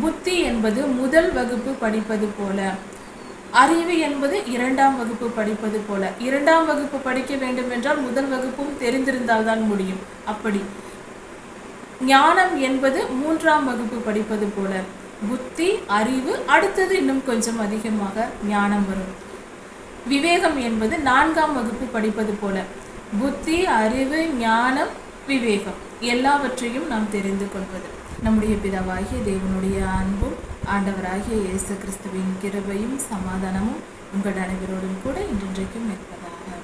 புத்தி என்பது முதல் வகுப்பு படிப்பது போல. அறிவு என்பது இரண்டாம் வகுப்பு படிப்பது போல. இரண்டாம் வகுப்பு படிக்க வேண்டும் என்றால் முதல் வகுப்பும் தெரிந்திருந்தால் தான் முடியும். அப்படி. ஞானம் என்பது மூன்றாம் வகுப்பு படிப்பது போல. புத்தி அறிவு அடுத்தது இன்னும் கொஞ்சம் அதிகமாக ஞானம் வரும். விவேகம் என்பது நான்காம் வகுப்பு படிப்பது போல. புத்தி அறிவு ஞானம் விவேகம். எல்லாவற்றையும் நாம் தெரிந்து கொள்வது. நம்முடைய பிதாவாகிய தேவனுடைய அன்பும் ஆண்டவராகிய இயேசு கிறிஸ்துவின் கிருபையும் சமாதானமும் உங்கள் அனைவரோடும் கூட இன்றைக்கும் இருப்பதாக.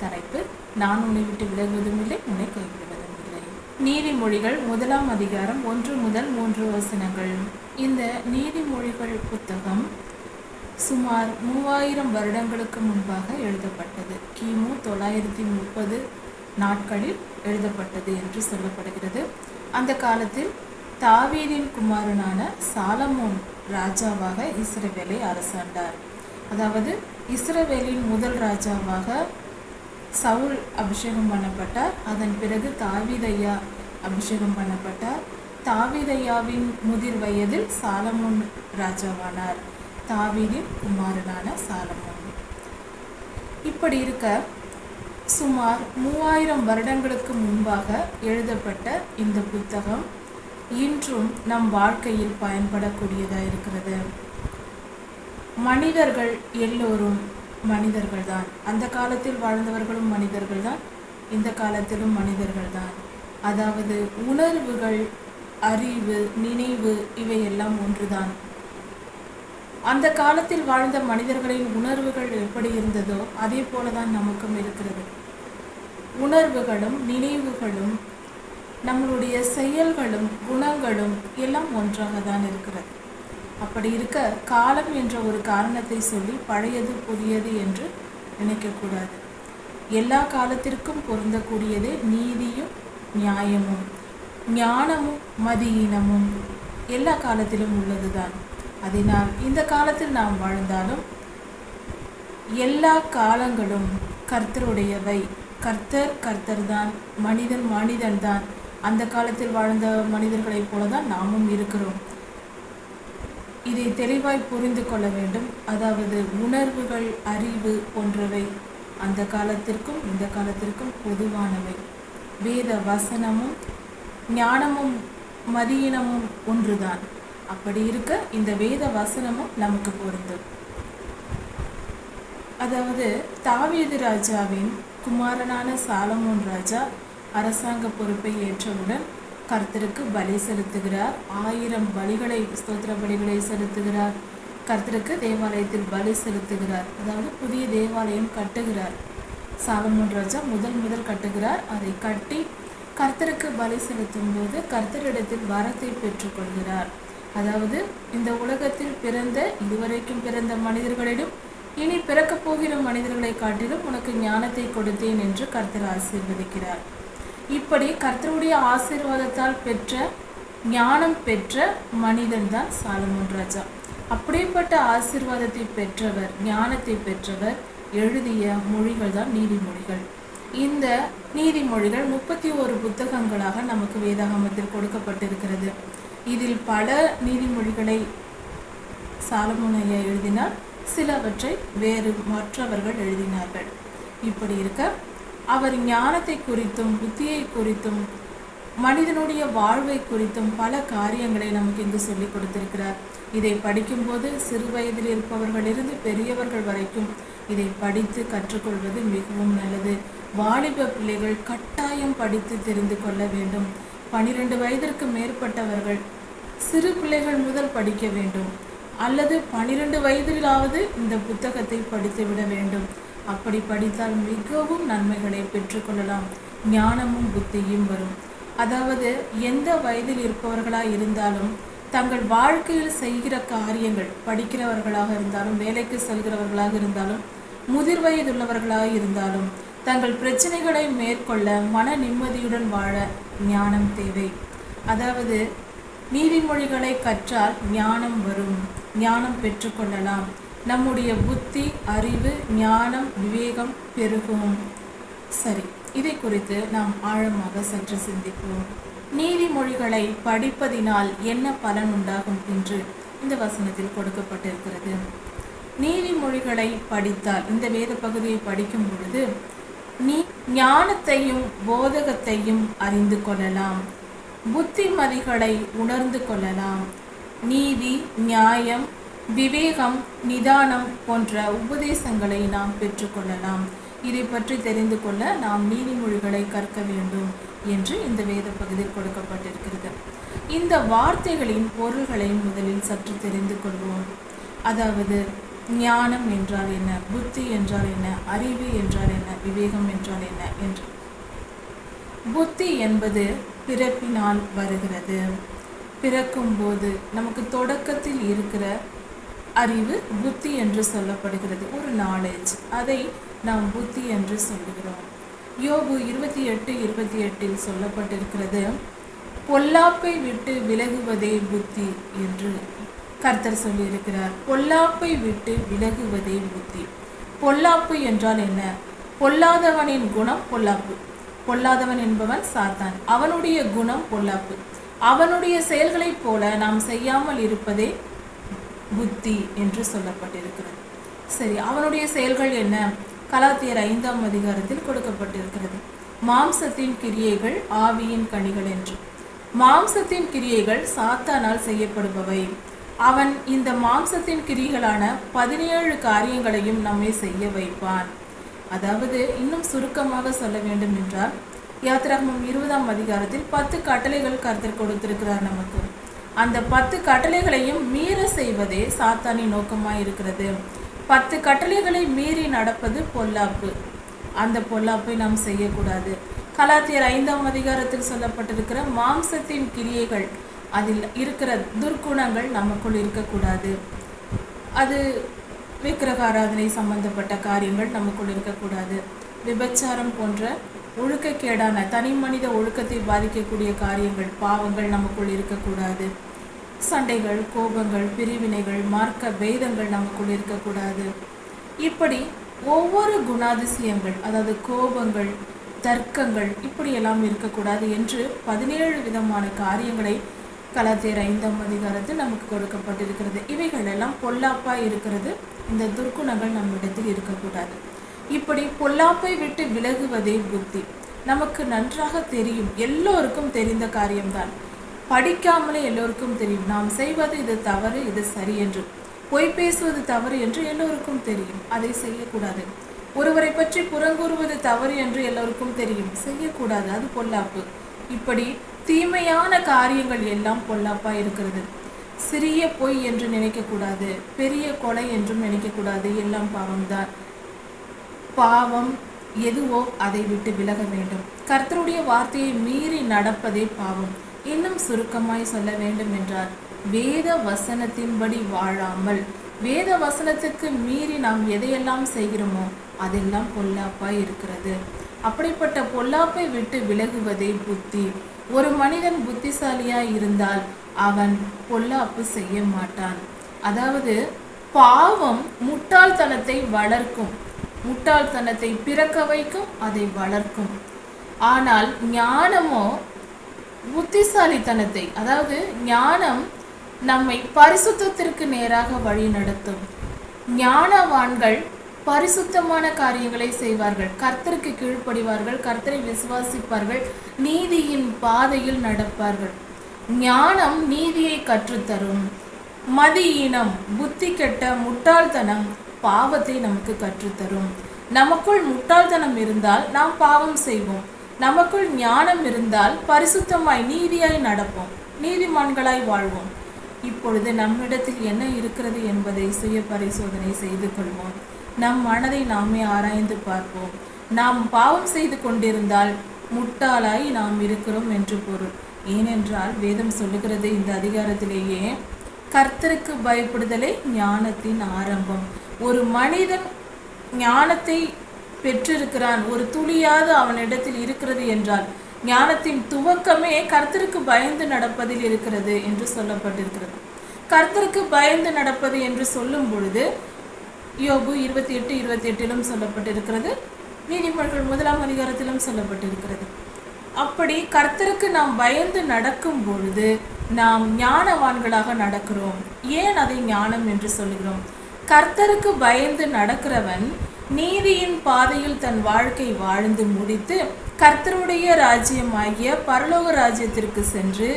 தலைப்பு நான் உன்னை விட்டு விலகுவதும் இல்லை உன்னை கைவிடுவதும் இல்லை. நீதிமொழிகள் முதலாம் அதிகாரம் ஒன்று முதல் மூன்று வசனங்கள். இந்த நீதிமொழிகள் புத்தகம் சுமார் மூவாயிரம் வருடங்களுக்கு முன்பாக எழுதப்பட்டது. கிமு தொள்ளாயிரத்தி முப்பது நாட்களில் எழுதப்பட்டது என்று சொல்லப்படுகிறது. அந்த காலத்தில் தாவீதின் குமாரனான சாலமோன் ராஜாவாக இஸ்ரவேலை அரசாண்டார். அதாவது இஸ்ரவேலின் முதல் ராஜாவாக சவுல் அபிஷேகம் பண்ணப்பட்டார். அதன் பிறகு தாவீதையா அபிஷேகம் பண்ணப்பட்டார். தாவீதையாவின் முதிர் வயதில் சாலமோன் ராஜாவானார். தாவீதின் குமாரனான சாலமோன். இப்படி இருக்க சுமார் மூவாயிரம் வருடங்களுக்கு முன்பாக எழுதப்பட்ட இந்த புத்தகம் இன்றும் நம் வாழ்க்கையில் பயன்படக்கூடியதாக இருக்கிறது. மனிதர்கள் எல்லோரும் மனிதர்கள்தான். அந்த காலத்தில் வாழ்ந்தவர்களும் மனிதர்கள்தான். இந்த காலத்திலும் மனிதர்கள்தான். அதாவது உணர்வுகள் அறிவு நினைவு இவையெல்லாம் ஒன்றுதான். அந்த காலத்தில் வாழ்ந்த மனிதர்களின் உணர்வுகள் எப்படி இருந்ததோ அதே போலதான் நமக்கும் இருக்கிறது. உணர்வுகளும் நினைவுகளும் நம்மளுடைய செயல்களும் குணங்களும் எல்லாம் ஒன்றாக தான் இருக்கிறது. அப்படி இருக்க காலம் என்ற ஒரு காரணத்தை சொல்லி பழையது புதியது என்று நினைக்கக்கூடாது. எல்லா காலத்திற்கும் பொருந்தக்கூடியதே நீதியும் நியாயமும் ஞானமும் மதியினமும் எல்லா காலத்திலும் உள்ளதுதான். அதனால் இந்த காலத்தில் நாம் வாழ்ந்தாலும் எல்லா காலங்களும் கர்த்தருடையவை. கர்த்தர் கர்த்தர் தான் மனிதன் மனிதன் தான் அந்த காலத்தில் வாழ்ந்த மனிதர்களைப் போல தான் நாமும் இருக்கிறோம். இதை தெளிவாய் புரிந்து கொள்ள வேண்டும். அதாவது உணர்வுகள் அறிவு போன்றவை அந்த காலத்திற்கும் இந்த காலத்திற்கும் பொதுவானவை. வேத வசனமும் ஞானமும் மதியினமும் ஒன்றுதான். அப்படி இருக்க இந்த வேத வசனமும் நமக்கு பொருந்தும். அதாவது தாவீது ராஜாவின் குமாரனான சாலமோன் ராஜா அரசாங்க பொறுப்பை ஏற்றவுடன் கர்த்தருக்கு பலி செலுத்துகிறார். ஆயிரம் பலிகளை ஸ்தோத்திர பலிகளை செலுத்துகிறார். கர்த்தருக்கு தேவாலயத்தில் பலி செலுத்துகிறார். அதாவது புதிய தேவாலயம் கட்டுகிறார். சாலமோன் ராஜா முதல் முதல் கட்டுகிறார். அதை கட்டி கர்த்தருக்கு பலி செலுத்தும் போது கர்த்தரிடத்தில் வரத்தை பெற்றுக்கொள்கிறார். அதாவது இந்த உலகத்தில் பிறந்த இதுவரைக்கும் பிறந்த மனிதர்களிடம் இனி பிறக்கப் போகிற மனிதர்களை காட்டிலும் உனக்கு ஞானத்தை கொடுத்தேன் என்று கர்த்தர் ஆசீர்வதிக்கிறார். இப்படி கர்த்தருடைய ஆசீர்வாதத்தால் பெற்ற ஞானம் பெற்ற மனிதன் தான் சாலமோன் ராஜா. அப்படிப்பட்ட ஆசீர்வாதத்தை பெற்றவர் ஞானத்தை பெற்றவர் எழுதிய மொழிகள் தான் நீதிமொழிகள். இந்த நீதிமொழிகள் முப்பத்தி ஒரு புத்தகங்களாக நமக்கு வேதாகமத்தில் கொடுக்கப்பட்டிருக்கிறது. இதில் பல நீதிமொழிகளை சாலமுனையா எழுதினார். சிலவற்றை வேறு மற்றவர்கள் எழுதினார்கள். இப்படி இருக்க அவர் ஞானத்தை குறித்தும் புத்தியை குறித்தும் மனிதனுடைய வாழ்வை குறித்தும் பல காரியங்களை நமக்கு இங்கு சொல்லிக் கொடுத்திருக்கிறார். இதை படிக்கும்போது சிறு வயதில் இருப்பவர்களிலிருந்து பெரியவர்கள் வரைக்கும் இதை படித்து கற்றுக்கொள்வது மிகவும் நல்லது. வாலிப பிள்ளைகள் கட்டாயம் படித்து தெரிந்து கொள்ள வேண்டும். பனிரெண்டு வயதிற்கு மேற்பட்டவர்கள் சிறு பிள்ளைகள் முதல் படிக்க வேண்டும். அல்லது பனிரெண்டு வயதிலாவது இந்த புத்தகத்தை படித்து விட வேண்டும். அப்படி படித்தால் மிகவும் நன்மைகளை பெற்றுக்கொள்ளலாம். ஞானமும் புத்தியும் வரும். அதாவது எந்த வயதில் இருப்பவர்களாக இருந்தாலும் தங்கள் வாழ்க்கையில் செய்கிற காரியங்கள் படிக்கிறவர்களாக இருந்தாலும் வேலைக்கு செல்கிறவர்களாக இருந்தாலும் முதிர் வயதுள்ளவர்களாக இருந்தாலும் தங்கள் பிரச்சனைகளை மேற்கொள்ள மன நிம்மதியுடன் வாழ ஞானம் தேவை. அதாவது நீதிமொழிகளை கற்றால் ஞானம் வரும். ஞானம் பெற்றுக்கொள்ளலாம். நம்முடைய புத்தி அறிவு ஞானம் விவேகம் பெருகும். சரி இதை குறித்து நாம் ஆழமாக சற்று சிந்திப்போம். நீதிமொழிகளை படிப்பதினால் என்ன பலன் உண்டாகும் என்று இந்த வசனத்தில் கொடுக்கப்பட்டிருக்கிறது. நீதிமொழிகளை படித்தால் இந்த வேத பகுதியை படிக்கும் பொழுது நீ ஞானத்தையும் போதகத்தையும் அறிந்து கொள்ளலாம். புத்திமதிகளை உணர்ந்து கொள்ளலாம். நீதி நியாயம் விவேகம் நிதானம் போன்ற உபதேசங்களை நாம் பெற்றுக்கொள்ளலாம் இதை பற்றி தெரிந்து கொள்ள நாம் நீதிமொழிகளை கற்க வேண்டும் என்று இந்த வேத பகுதியில் கொடுக்கப்பட்டிருக்கிறது. இந்த வார்த்தைகளின் பொருள்களை முதலில் சற்று தெரிந்து கொள்வோம். அதாவது ஞானம் என்றால் என்ன? புத்தி என்றால் என்ன? அறிவு என்றால் என்ன? விவேகம் என்றால் என்ன? என்று. புத்தி என்பது பிறப்பினால் வருகிறது. பிறக்கும்போது நமக்கு தொடக்கத்தில் இருக்கிற அறிவு புத்தி என்று சொல்லப்படுகிறது. ஒரு நாலேஜ் அதை நாம் புத்தி என்று சொல்லுகிறோம். யோபு இருபத்தி எட்டு இருபத்தி எட்டில் சொல்லப்பட்டிருக்கிறது பொல்லாப்பை விட்டு விலகுவதே புத்தி என்று கர்த்தர் சொல்லியிருக்கிறார். பொல்லாப்பை விட்டு விலகுவதே புத்தி. பொல்லாப்பு என்றால் என்ன? பொல்லாதவனின் குணம் பொல்லாப்பு. பொல்லாதவன் என்பவன் சாத்தான். அவனுடைய குணம் பொல்லாப்பு. அவனுடைய செயல்களைப் போல நாம் செய்யாமல் இருப்பதே புத்தி என்று சொல்லப்பட்டிருக்கிறது. சரி அவனுடைய செயல்கள் என்ன? கலாத்தியர் ஐந்தாம் அதிகாரத்தில் கொடுக்கப்பட்டிருக்கிறது. மாம்சத்தின் கிரியைகள் ஆவியின் கனிகள் என்று. மாம்சத்தின் கிரியைகள் சாத்தானால் செய்யப்படுபவை. அவன் இந்த மாம்சத்தின் கிரிகளான பதினேழு காரியங்களையும் நம்மை செய்ய வைப்பான். அதாவது இன்னும் சுருக்கமாக சொல்ல வேண்டும் என்றால் யாத்திராகமம் இருபதாம் அதிகாரத்தில் பத்து கட்டளைகள் கருத்தர் கொடுத்திருக்கிறார் நமக்கு. அந்த பத்து கட்டளைகளையும் மீற செய்வதே சாத்தானின் நோக்கமாக இருக்கிறது பத்து கட்டளைகளை மீறி நடப்பது பொல்லாப்பு. அந்த பொல்லாப்பை நாம் செய்யக்கூடாது. கலாத்தியர் ஐந்தாம் அதிகாரத்தில் சொல்லப்பட்டிருக்கிற மாம்சத்தின் கிரியைகள் அதில் இருக்கிற துர்க்குணங்கள் நமக்குள் இருக்கக்கூடாது. அது விக்கிரக ஆராதனை சம்பந்தப்பட்ட காரியங்கள் நமக்குள் இருக்கக்கூடாது. விபச்சாரம் போன்ற ஒழுக்கக்கேடான தனி மனித ஒழுக்கத்தை பாதிக்கக்கூடிய காரியங்கள் பாவங்கள் நமக்குள் இருக்கக்கூடாது. சண்டைகள் கோபங்கள் பிரிவினைகள் மார்க்க பேதங்கள் நமக்குள் இருக்கக்கூடாது. இப்படி ஒவ்வொரு குணாதிசயங்கள் அதாவது கோபங்கள் தர்க்கங்கள் இப்படியெல்லாம் இருக்கக்கூடாது என்று பதினேழு விதமான காரியங்களை கலாத்தியர் ஐந்தாம் அதிகாரத்தில் நமக்கு கொடுக்கப்பட்டிருக்கிறது. இவைகள் எல்லாம் பொல்லாப்பா இருக்கிறது. இந்த துர்க்குணங்கள் நம்மிடத்தில் இருக்கக்கூடாது. இப்படி பொல்லாப்பை விட்டு விலகுவதே புத்தி. நமக்கு நன்றாக தெரியும் எல்லோருக்கும் தெரிந்த காரியம்தான். படிக்காமலே எல்லோருக்கும் தெரியும் நாம் செய்வது இது தவறு இது சரி என்று. பொய் பேசுவது தவறு என்று எல்லோருக்கும் தெரியும் அதை செய்யக்கூடாது. ஒருவரை பற்றி புறங்கூறுவது தவறு என்று எல்லோருக்கும் தெரியும் செய்யக்கூடாது அது பொல்லாப்பு. இப்படி தீமையான காரியங்கள் எல்லாம் பொல்லாப்பா இருக்கிறது. சிறிய பொய் என்று நினைக்கக்கூடாது பெரிய கொலை என்றும் நினைக்கக்கூடாது எல்லாம் பாவம்தான். பாவம் எதுவோ அதை விட்டு விலக வேண்டும். கர்த்தருடைய வார்த்தையை மீறி நடப்பதே பாவம். இன்னும் சுருக்கமாய் சொல்ல வேண்டும் என்றார் வேத வசனத்தின்படி வாழாமல் வேத வசனத்துக்கு மீறி நாம் எதையெல்லாம் செய்கிறோமோ அதெல்லாம் பொல்லாப்பாய் இருக்கிறது. அப்படிப்பட்ட பொல்லாப்பை விட்டு விலகுவதே புத்தி. ஒரு மனிதன் புத்திசாலியாய் இருந்தால் அவன் பொல்லாப்பு செய்ய மாட்டான். அதாவது பாவம் முட்டாள்தனத்தை வளர்க்கும். முட்டாள்தனத்தை பிறக்க வைக்கும் அதை வளர்க்கும். ஆனால் ஞானமோ புத்திசாலித்தனத்தை அதாவது ஞானம் நம்மை பரிசுத்தத்திற்கு நேராக வழி நடத்தும். ஞானவான்கள் பரிசுத்தமான காரியங்களை செய்வார்கள். கர்த்தருக்கு கீழ்ப்படிவார்கள் கர்த்தரை விசுவாசிப்பார்கள் நீதியின் பாதையில் நடப்பார்கள். ஞானம் நீதியை கற்றுத்தரும். மதியீனம் புத்தி கெட்ட முட்டாள்தனம் பாவத்தை நமக்கு கற்றுத்தரும். நமக்குள் முட்டாள்தனம் இருந்தால் நாம் பாவம் செய்வோம். நமக்குள் ஞானம் இருந்தால் பரிசுத்தமாய் நீதியாய் நடப்போம். நீதிமான்களாய் வாழ்வோம். இப்பொழுது நம்மிடத்தில் என்ன இருக்கிறது என்பதை சுய பரிசோதனை செய்து கொள்வோம். நம் மனதை நாமே ஆராய்ந்து பார்ப்போம். நாம் பாவம் செய்து கொண்டிருந்தால் முட்டாளாய் நாம் இருக்கிறோம் என்று பொருள். ஏனென்றால் வேதம் சொல்லுகிறது இந்த அதிகாரத்திலேயே கர்த்தருக்கு பயப்படுதலே ஞானத்தின் ஆரம்பம். ஒரு மனிதன் ஞானத்தை பெற்றிருக்கிறான். ஒரு துளியாவது அவனிடத்தில் இருக்கிறது என்றால் ஞானத்தின் துவக்கமே கர்த்தருக்கு பயந்து நடப்பதில் இருக்கிறது என்று சொல்லப்பட்டிருக்கிறது. கர்த்தருக்கு பயந்து நடப்பது என்று சொல்லும் பொழுது யோபு இருபத்தி எட்டு இருபத்தி எட்டிலும் சொல்லப்பட்டிருக்கிறது. நீதிமன்றங்கள் முதலாம் அதிகாரத்திலும் சொல்லப்பட்டிருக்கிறது. அப்படி கர்த்தருக்கு நாம் பயந்து நடக்கும் பொழுது நாம் ஞானவான்களாக நடக்கிறோம். ஏன் அதை ஞானம் என்று சொல்கிறோம் கர்த்தருக்கு பயந்து நடக்கிறவன் நீதியின் பாதையில் தன் வாழ்க்கை வாழ்ந்து முடித்து கர்த்தருடைய ராஜ்யமாகிய பரலோக ராஜ்யத்திற்கு சென்று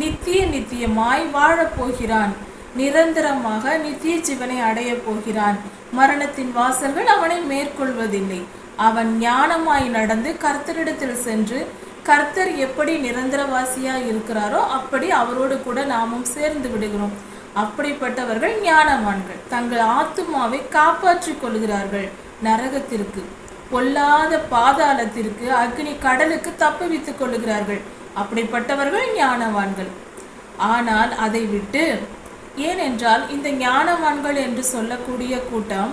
நித்திய நித்தியமாய் வாழப்போகிறான் நிரந்தரமாக நித்திய ஜீவனை அடையப் போகிறான். மரணத்தின் வாசல்கள் அவனை மேற்கொள்வதில்லை. அவன் ஞானமாய் நடந்து கர்த்தரிடத்தில் சென்று கர்த்தர் எப்படி நிரந்தரவாசியா இருக்கிறாரோ அப்படி அவரோடு கூட நாமும் சேர்ந்து விடுகிறோம். அப்படிப்பட்டவர்கள் ஞானவான்கள். தங்கள் ஆத்துமாவை காப்பாற்றிக் கொள்கிறார்கள் நரகத்திற்கு. பொல்லாத பாதாளத்திற்கு அக்னி கடலுக்கு தப்புவித்துக் கொள்கிறார்கள். அப்படிப்பட்டவர்கள் ஞானவான்கள். ஆனால் அதை விட்டு ஏனென்றால் இந்த ஞானவான்கள் என்று சொல்லக்கூடிய கூட்டம்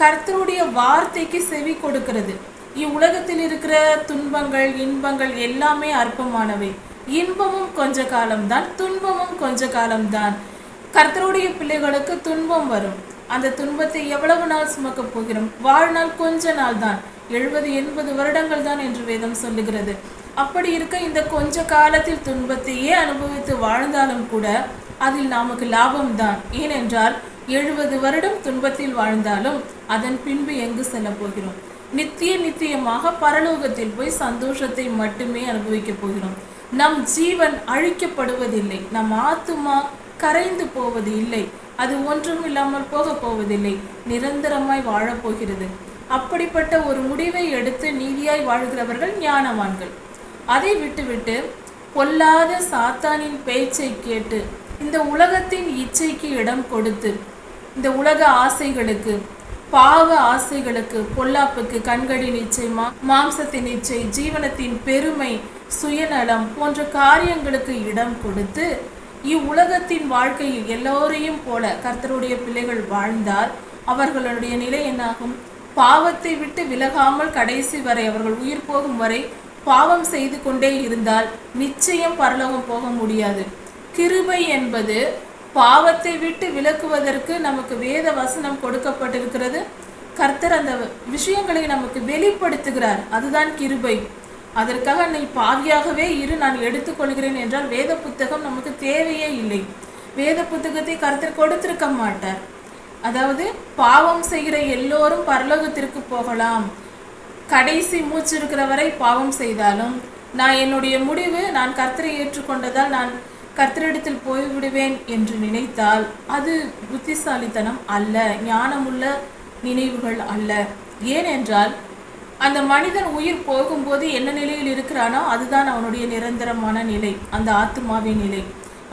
கர்த்தருடைய வார்த்தைக்கு செவி கொடுக்கிறது. இவ்வுலகத்தில் இருக்கிற துன்பங்கள் இன்பங்கள் எல்லாமே அற்பமானவை. இன்பமும் கொஞ்ச காலம்தான் துன்பமும் கொஞ்ச காலம்தான். கர்த்தருடைய பிள்ளைகளுக்கு துன்பம் வரும். அந்த துன்பத்தை எவ்வளவு நாள் சுமக்கப் போகிறோம்? வாழ்நாள் கொஞ்ச நாள் தான் எழுபது எண்பது வருடங்கள் தான் என்று வேதம் சொல்லுகிறது. அப்படி இருக்க இந்த கொஞ்ச காலத்தில் துன்பத்தையே அனுபவித்து வாழ்ந்தாலும் கூட அதில் நமக்கு லாபம்தான். ஏனென்றால் எழுபது வருடம் துன்பத்தில் வாழ்ந்தாலும் அதன் பின்பு எங்கு செல்ல போகிறோம்? நித்திய நித்தியமாக பரலோகத்தில் போய் சந்தோஷத்தை மட்டுமே அனுபவிக்க போகிறோம். நம் ஜீவன் அழிக்கப்படுவதில்லை. நம் ஆத்துமா கரைந்து போவது இல்லை. அது ஒன்றும் இல்லாமல் போக போவதில்லை. நிரந்தரமாய் வாழப்போகிறது அப்படிப்பட்ட ஒரு முடிவை எடுத்து நீதியாய் வாழ்கிறவர்கள் ஞானவான்கள். அதை விட்டுவிட்டு பொல்லாத சாத்தானின் பேச்சை கேட்டு இந்த உலகத்தின் இச்சைக்கு இடம் கொடுத்து இந்த உலக ஆசைகளுக்கு பாவ ஆசைகளுக்கு பொல்லாப்புக்கு கண்களின் இச்சை மா மாம்சத்தின் இச்சை ஜீவனத்தின் பெருமை சுயநலம் போன்ற காரியங்களுக்கு இடம் கொடுத்து இவ்வுலகத்தின் வாழ்க்கையில் எல்லோரையும் போல கர்த்தருடைய பிள்ளைகள் வாழ்ந்தால் அவர்களுடைய நிலை என்னாகும்? பாவத்தை விட்டு விலகாமல் கடைசி வரை அவர்கள் உயிர் போகும் வரை பாவம் செய்து கொண்டே இருந்தால் நிச்சயம் பரலோகம் போக முடியாது. கிருபை என்பது பாவத்தை விட்டு விலக்குவதற்கு நமக்கு வேத வசனம் கொடுக்கப்பட்டிருக்கிறது. கர்த்தர் அந்த விஷயங்களை நமக்கு வெளிப்படுத்துகிறார். அதுதான் கிருபை. அதற்காக நீ பாவியாகவே இரு நான் எடுத்துக்கொள்கிறேன் என்றால் வேத புத்தகம் நமக்கு தேவையே இல்லை. வேத புத்தகத்தை கருத்தில் கொடுத்திருக்க மாட்டார். அதாவது பாவம் செய்கிற எல்லோரும் பரலோகத்திற்கு போகலாம். கடைசி மூச்சு இருக்கிற வரை பாவம் செய்தாலும் நான் என்னுடைய முடிவு நான் கர்த்தரை ஏற்றுக்கொண்டதால் நான் கர்த்தரிடத்தில் போய்விடுவேன் என்று நினைத்தால் அது புத்திசாலித்தனம் அல்ல ஞானமுள்ள நினைவுகள் அல்ல. ஏனென்றால் அந்த மனிதன் உயிர் போகும்போது என்ன நிலையில் இருக்கிறானோ அதுதான் அவனுடைய நிரந்தரமான நிலை அந்த ஆத்மாவின் நிலை.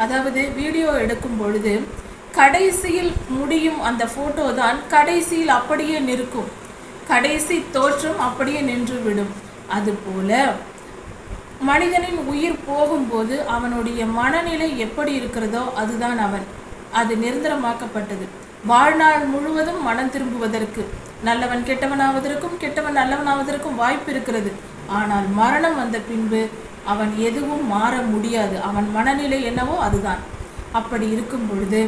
அதாவது வீடியோ எடுக்கும் பொழுது கடைசியில் முடியும் அந்த ஃபோட்டோ தான் கடைசியில் அப்படியே நிற்கும். கடைசி தோற்றம் அப்படியே நின்றுவிடும். அதுபோல மனிதனின் உயிர் போகும்போது அவனுடைய மனநிலை எப்படி இருக்கிறதோ அதுதான் அவன். அது நிரந்தரமாக்கப்பட்டது. வாழ்நாள் முழுவதும் மனம் திரும்புவதற்கு. நல்லவன் கெட்டவனாவதற்கும் கெட்டவன் நல்லவனாவதற்கும் வாய்ப்பு இருக்கிறது. ஆனால் மரணம் வந்த பின்பு அவன் எதுவும் மாற முடியாது. அவன் மனநிலை என்னவோ அதுதான். அப்படி இருக்கும் பொழுது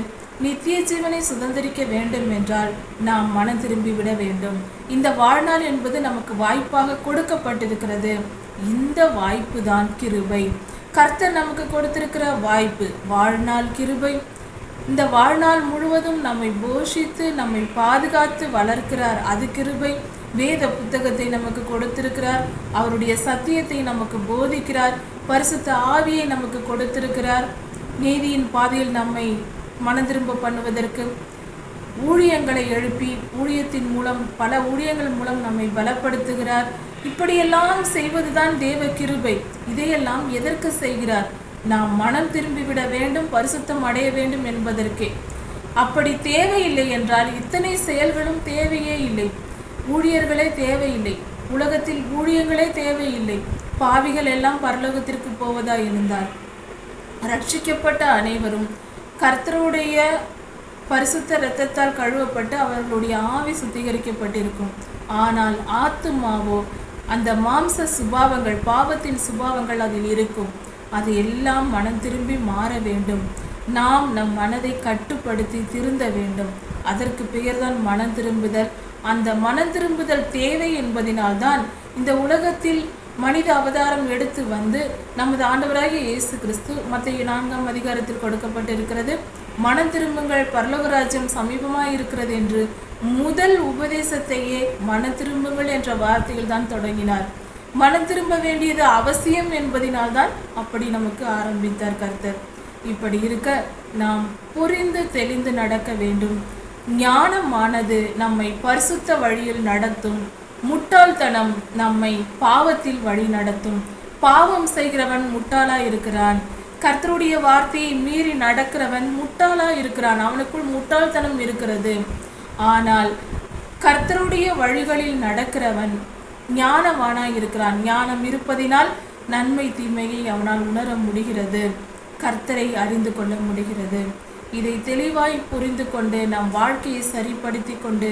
நித்திய ஜீவனை சுதந்திரிக்க வேண்டும் என்றால் நாம் மனம் திரும்பி விட வேண்டும். இந்த வாழ்நாள் என்பது நமக்கு வாய்ப்பாக கொடுக்கப்பட்டிருக்கிறது. இந்த வாய்ப்பு தான் கிருபை. கர்த்தர் நமக்கு கொடுத்திருக்கிற வாய்ப்பு வாழ்நாள் கிருபை. இந்த வாழ்நாள் முழுவதும் நம்மை போஷித்து நம்மை பாதுகாத்து வளர்க்கிறார். அது கிருபை. வேத புத்தகத்தை நமக்கு கொடுத்திருக்கிறார். அவருடைய சத்தியத்தை நமக்கு போதிக்கிறார். பரிசுத்த ஆவியை நமக்கு கொடுத்திருக்கிறார். நீதியின் பாதையில் நம்மை மனதிரும்ப பண்ணுவதற்கு ஊழியங்களை எழுப்பி ஊழியத்தின் மூலம் பல ஊழியங்கள் மூலம் நம்மை பலப்படுத்துகிறார். இப்படியெல்லாம் செய்வதுதான் தேவ கிருபை. இதையெல்லாம் எதற்கு செய்கிறார்? நாம் மனம் திரும்பிவிட வேண்டும் பரிசுத்தம் அடைய வேண்டும் என்பதற்கே. அப்படி தேவையில்லை என்றால் இத்தனை செயல்களும் தேவையே இல்லை. ஊழியர்களே தேவையில்லை. உலகத்தில் ஊழியங்களே தேவையில்லை. பாவிகள் எல்லாம் பரலோகத்திற்கு போவதா இருந்தால் ரட்சிக்கப்பட்ட அனைவரும் கர்த்தருடைய பரிசுத்த இரத்தத்தால் கழுவப்பட்டு அவர்களுடைய ஆவி சுத்திகரிக்கப்பட்டிருக்கும். ஆனால் ஆத்துமாவோ அந்த மாம்ச சுபாவங்கள் பாவத்தின் சுபாவங்கள் அதில் இருக்கும். அது எல்லாம் மனம் திரும்பி மாற வேண்டும். நாம் நம் மனதை கட்டுப்படுத்தி திருந்த வேண்டும். அதற்கு பெயர்தான் மனம் திரும்புதல். அந்த மனம் திரும்புதல் தேவை என்பதினால்தான் இந்த உலகத்தில் மனித அவதாரம் எடுத்து வந்து நமது ஆண்டவராகிய இயேசு கிறிஸ்து மத்திய நான்காம் அதிகாரத்தில் கொடுக்கப்பட்டிருக்கிறது. மனம் திரும்புங்கள் பரலோகராஜ்யம் சமீபமாக இருக்கிறது என்று முதல் உபதேசத்தையே மன திரும்புங்கள் என்ற வார்த்தையில் தான் தொடங்கினார். மனம் திரும்ப வேண்டியது அவசியம் என்பதினால்தான் அப்படி நமக்கு ஆரம்பித்தார் கர்த்தர். இப்படி இருக்க நாம் புரிந்து தெளிந்து நடக்க வேண்டும். ஞானமானது நம்மை பரிசுத்த வழியில் நடத்தும். முட்டாள்தனம் நம்மை பாவத்தில் வழி நடத்தும். பாவம் செய்கிறவன் முட்டாளா இருக்கிறான். கர்த்தருடைய வார்த்தையை மீறி நடக்கிறவன் முட்டாளா இருக்கிறான். அவனுக்குள் முட்டாள்தனம் இருக்கிறது. ஆனால் கர்த்தருடைய வழிகளில் நடக்கிறவன் ஞானவானாய் இருக்கிறான். ஞானம் இருப்பதினால் நன்மை தீமையை அவனால் உணர முடிகிறது. கர்த்தரை அறிந்து கொள்ள முடிகிறது. இதை தெளிவாய் புரிந்து கொண்டு நம் வாழ்க்கையை சரிப்படுத்தி கொண்டு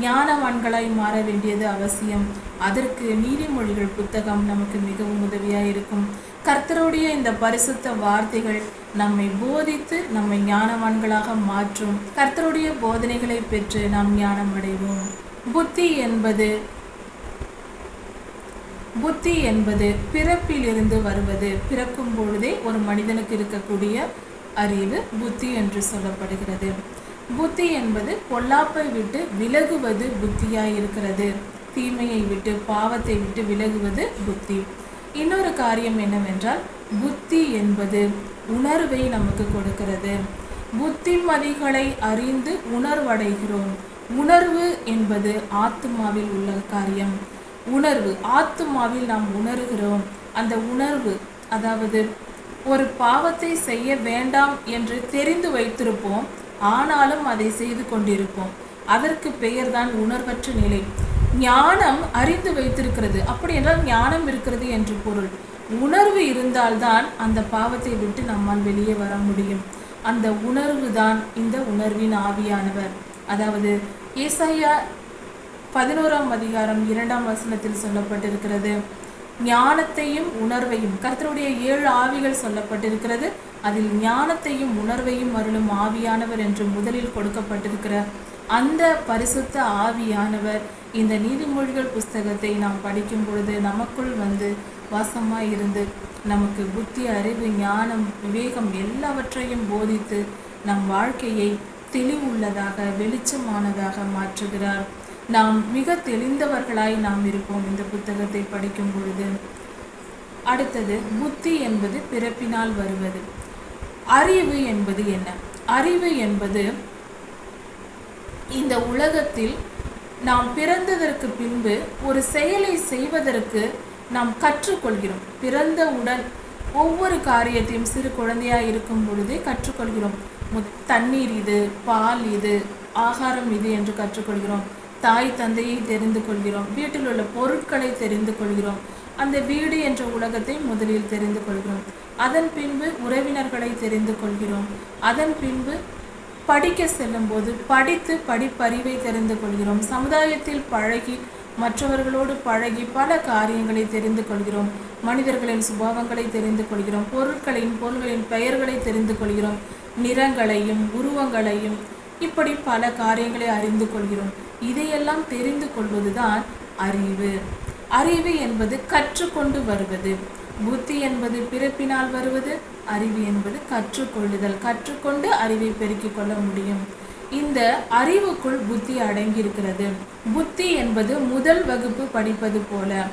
ஞானவான்களாய் மாற வேண்டியது அவசியம். அதற்கு நீதிமொழிகள் புத்தகம் நமக்கு மிகவும் உதவியாக இருக்கும். கர்த்தருடைய இந்த பரிசுத்த வார்த்தைகள் நம்மை போதித்து நம்மை ஞானவான்களாக மாற்றும். கர்த்தருடைய போதனைகளை பெற்று நாம் ஞானம் அடைவோம் புத்தி என்பது புத்தி என்பது பிறப்பிலிருந்து வருவது. பிறக்கும் பொழுதே ஒரு மனிதனுக்கு இருக்கக்கூடிய அறிவு புத்தி என்று சொல்லப்படுகிறது. புத்தி என்பது பொல்லாப்பை விட்டு விலகுவது புத்தியாய் இருக்கிறது. தீமையை விட்டு பாவத்தை விட்டு விலகுவது புத்தி. இன்னொரு காரியம் என்னவென்றால் புத்தி என்பது உணர்வை நமக்கு கொடுக்கிறது. புத்திமதிகளை அறிந்து உணர்வடைகிறோம். உணர்வு என்பது ஆத்மாவில் உள்ள காரியம். உணர்வு ஆத்துமாவில் நாம் உணர்கிறோம். அந்த உணர்வு அதாவது ஒரு பாவத்தை செய்ய வேண்டாம் என்று தெரிந்து வைத்திருப்போம். ஆனாலும் அதை செய்து கொண்டிருப்போம். அதற்கு பெயர்தான் உணர்வற்ற நிலை. ஞானம் அறிந்து வைத்திருக்கிறது. அப்படி என்றால் ஞானம் இருக்கிறது என்று பொருள். உணர்வு இருந்தால்தான் அந்த பாவத்தை விட்டு நம்மால் வெளியே வர முடியும். அந்த உணர்வு தான் இந்த உணர்வின் ஆவியானவர். அதாவது ஏசாயா பதினோராம் அதிகாரம் இரண்டாம் வசனத்தில் சொல்லப்பட்டிருக்கிறது. ஞானத்தையும் உணர்வையும் கர்த்தருடைய ஏழு ஆவிகள் சொல்லப்பட்டிருக்கிறது. அதில் ஞானத்தையும் உணர்வையும் அருளும் ஆவியானவர் என்று முதலில் கொடுக்கப்பட்டிருக்கிற அந்த பரிசுத்த ஆவியானவர் இந்த நீதிமொழிகள் புஸ்தகத்தை நாம் படிக்கும் பொழுது நமக்குள் வந்து வாசமாக இருந்து நமக்கு புத்தி அறிவு ஞானம் விவேகம் எல்லாவற்றையும் போதித்து நம் வாழ்க்கையை தெளிவுள்ளதாக வெளிச்சமானதாக மாற்றுகிறார். நாம் மிக தெளிந்தவர்களாய் நாம் இருப்போம் இந்த புத்தகத்தை படிக்கும் பொழுது. அடுத்தது புத்தி என்பது பிறப்பினால் வருவது. அறிவு என்பது என்ன? அறிவு என்பது இந்த உலகத்தில் நாம் பிறந்ததற்கு பின்பு ஒரு செயலை செய்வதற்கு நாம் கற்றுக்கொள்கிறோம். பிறந்தவுடன் ஒவ்வொரு காரியத்தையும் சிறு குழந்தையா இருக்கும் பொழுதே கற்றுக்கொள்கிறோம். தண்ணீர் இது பால் இது ஆகாரம் இது என்று கற்றுக்கொள்கிறோம். தாய் தந்தையை தெரிந்து கொள்கிறோம். வீட்டில் உள்ள பொருட்களை தெரிந்து கொள்கிறோம். அந்த வீடு என்ற உலகத்தை முதலில் தெரிந்து கொள்கிறோம். அதன் பின்பு உறவினர்களை தெரிந்து கொள்கிறோம். அதன் பின்பு படிக்க செல்லும்போது படித்து படிப்பறிவை தெரிந்து கொள்கிறோம். சமுதாயத்தில் பழகி மற்றவர்களோடு பழகி பல காரியங்களை தெரிந்து கொள்கிறோம். மனிதர்களின் சுபாவங்களை தெரிந்து கொள்கிறோம். பொருட்களின் பொருள்களின் பெயர்களை தெரிந்து கொள்கிறோம். நிறங்களையும் உருவங்களையும் இப்படி பல காரியங்களை அறிந்து கொள்கிறோம். இதையெல்லாம் தெரிந்து கொள்வதுதான் அறிவு. அறிவு என்பது கற்றுக்கொண்டு வருவது. புத்தி என்பது பிறப்பினால் வருவது. அறிவு என்பது கற்றுக்கொள்ளுதல் கற்றுக்கொண்டு அறிவை பெருக்கிக் கொள்ள முடியும். இந்த அறிவுக்குள் புத்தி அடங்கியிருக்கிறது. புத்தி என்பது முதல் வகுப்பு படிப்பது போல.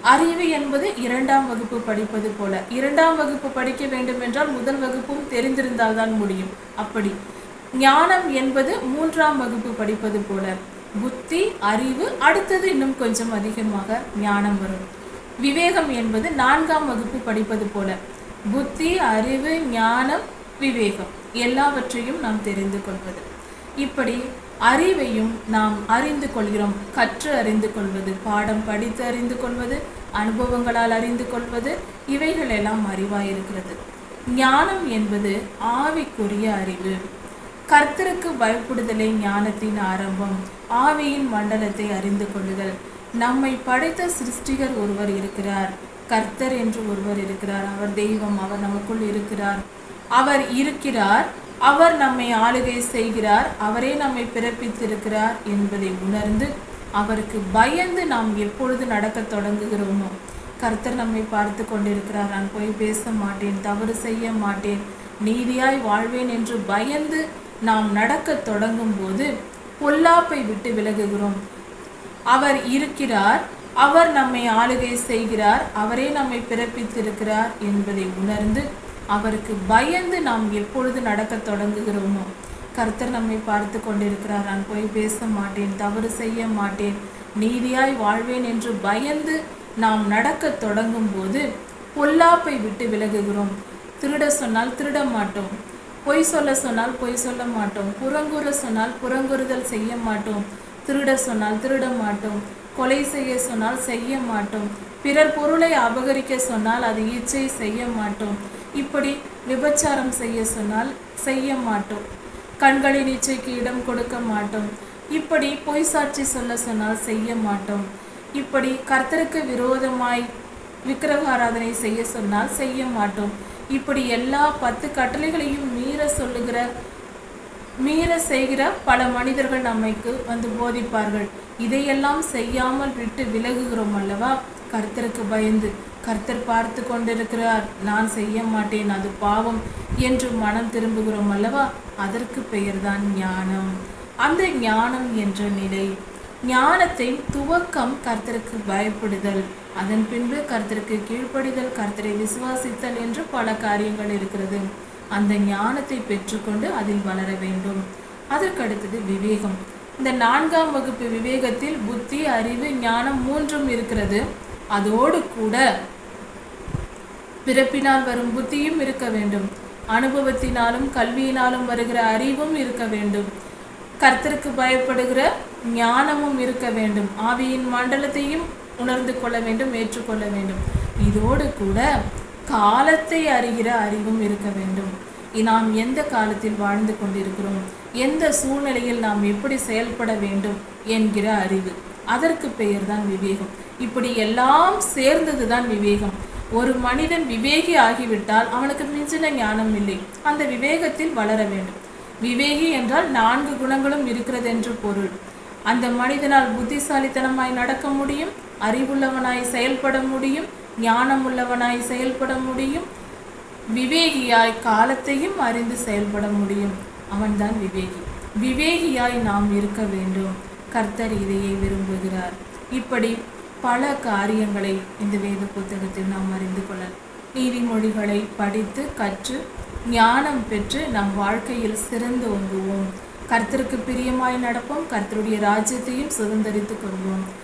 அறிவு என்பது இரண்டாம் வகுப்பு படிப்பது போல. இரண்டாம் வகுப்பு படிக்க வேண்டும் என்றால் முதல் வகுப்பும் தெரிந்திருந்தால்தான் முடியும். அப்படி ஞானம் என்பது மூன்றாம் வகுப்பு படிப்பது போல. புத்தி அறிவு அடுத்தது இன்னும் கொஞ்சம் அதிகமாக ஞானம் வரும். விவேகம் என்பது நான்காம் வகுப்பு படிப்பது போல. புத்தி அறிவு ஞானம் விவேகம் எல்லாவற்றையும் நாம் தெரிந்து கொள்வது. இப்படி அறிவையும் நாம் அறிந்து கொள்கிறோம். கற்று அறிந்து கொள்வது பாடம் படித்து அறிந்து கொள்வது அனுபவங்களால் அறிந்து கொள்வது இவைகள் எல்லாம் அறிவாயிருக்கிறது. ஞானம் என்பது ஆவிக்குரிய அறிவு. கர்த்தருக்கு பயப்படுதலே ஞானத்தின் ஆரம்பம் ஆவியின் மண்டலத்தை அறிந்து கொள்ளுதல். நம்மை படைத்த சிருஷ்டிகர் ஒருவர் இருக்கிறார். கர்த்தர் என்று ஒருவர் இருக்கிறார். அவர் தெய்வம் அவர் நமக்குள் இருக்கிறார். அவர் இருக்கிறார். அவர் நம்மை ஆளுகை செய்கிறார். அவரே நம்மை பிறப்பித்திருக்கிறார் என்பதை உணர்ந்து அவருக்கு பயந்து நாம் எப்பொழுது நடக்கத் தொடங்குகிறோமோ கர்த்தர் நம்மை பார்த்து கொண்டிருக்கிறார். நான் போய் பேச மாட்டேன் தவறு செய்ய மாட்டேன் நீதியாய் வாழ்வேன் என்று பயந்து நாம் நடக்க தொடங்கும் போது பொல்லாப்பை விட்டு விலகுகிறோம். அவர் இருக்கிறார் அவர் நம்மை ஆளுகை செய்கிறார் அவரே நம்மை பிறப்பித்திருக்கிறார் என்பதை உணர்ந்து அவருக்கு பயந்து நாம் எப்பொழுது நடக்க தொடங்குகிறோமோ கர்த்தர் நம்மை பார்த்து கொண்டிருக்கிறார் நான் போய் பேச மாட்டேன் தவறு செய்ய மாட்டேன் நீதியாய் வாழ்வேன் என்று பயந்து நாம் நடக்கத் தொடங்கும் போது பொல்லாப்பை விட்டு விலகுகிறோம். திருட சொன்னால் திருட மாட்டோம். பொய் சொல்ல சொன்னால் பொய் சொல்ல மாட்டோம். புறங்குற சொன்னால் புறங்குறுதல் செய்ய மாட்டோம். திருட சொன்னால் திருட மாட்டோம். கொலை செய்ய சொன்னால் செய்ய மாட்டோம். பிறர் பொருளை அபகரிக்க சொன்னால் அது இச்சை செய்ய மாட்டோம். இப்படி விபச்சாரம் செய்ய சொன்னால் செய்ய மாட்டோம். கண்களின் இச்சைக்கு இடம் கொடுக்க மாட்டோம். இப்படி பொய் சாட்சி சொல்ல சொன்னால் செய்ய மாட்டோம். இப்படி கர்த்தருக்கு விரோதமாய் விக்கிரக ஆராதனை செய்ய சொன்னால் செய்ய மாட்டோம். இப்படி எல்லா பத்து கட்டளைகளையும் மீற சொல்லுகிற மீற செய்கிற பல மனிதர்கள் நம்மைக்கு வந்து போதிப்பார்கள். இதையெல்லாம் செய்யாமல் விட்டு விலகுகிறோம் அல்லவா? கர்த்தருக்கு பயந்து கர்த்தர் பார்த்து கொண்டிருக்கிறார். நான் செய்ய மாட்டேன் அது பாவம் என்று மனம் திரும்புகிறோம் அல்லவா? அதற்கு பெயர்தான் ஞானம். அந்த ஞானம் என்ற நிலை ஞானத்தை துவக்கம் கர்த்தருக்கு பயப்படுதல். அதன் பின்பு கர்த்தருக்கு கீழ்ப்படிதல் கர்த்தரை விசுவாசித்தல் என்று பல காரியங்கள் இருக்கிறது. அந்த ஞானத்தை பெற்றுக்கொண்டு அதில் வளர வேண்டும். அதற்கடுத்தது விவேகம். இந்த நான்காம் வகுப்பு விவேகத்தில் புத்தி அறிவு ஞானம் மூன்றும் இருக்கிறது. அதோடு கூட பிறப்பினால் வரும் புத்தியும் இருக்க வேண்டும். அனுபவத்தினாலும் கல்வியினாலும் வருகிற அறிவும் இருக்க வேண்டும். கர்த்தருக்கு பயப்படுகிற ஞானமும் இருக்க வேண்டும். ஆவியின் மண்டலத்தையும் உணர்ந்து கொள்ள வேண்டும் ஏற்றுக்கொள்ள வேண்டும். இதோடு கூட காலத்தை அறிகிற அறிவும் இருக்க வேண்டும். நாம் எந்த காலத்தில் வாழ்ந்து கொண்டிருக்கிறோம்? எந்த சூழ்நிலையில் நாம் எப்படி செயல்பட வேண்டும்? என்கிற அறிவு. அதற்கு பெயர்தான் விவேகம். இப்படி எல்லாம் சேர்ந்தது தான் விவேகம். ஒரு மனிதன் விவேகி ஆகிவிட்டால் அவனுக்கு மிஞ்சின ஞானம் இல்லை. அந்த விவேகத்தில் வளர வேண்டும். விவேகி என்றால் நான்கு குணங்களும் இருக்கிறது என்று பொருள். அந்த மனிதனால் புத்திசாலித்தனமாய் நடக்க முடியும். அறிவுள்ளவனாய் செயல்பட முடியும். ஞானம் உள்ளவனாய் செயல்பட முடியும். விவேகியாய் காலத்தையும் அறிந்து செயல்பட முடியும். அவன்தான் விவேகி. விவேகியாய் நாம் இருக்க வேண்டும். கர்த்தர் இதையே விரும்புகிறார். இப்படி பல காரியங்களை இந்த வேத புத்தகத்தில் நாம் அறிந்து கொள்ளலாம் நீதிமொழிகளை படித்து கற்று ஞானம் பெற்று நம் வாழ்க்கையில் சிறந்து ஒங்குவோம் கர்த்தருக்கு பிரியமாய் நடப்போம். கர்த்தருடைய ராஜ்யத்தையும் சுதந்திரித்துக் கொள்வோம்.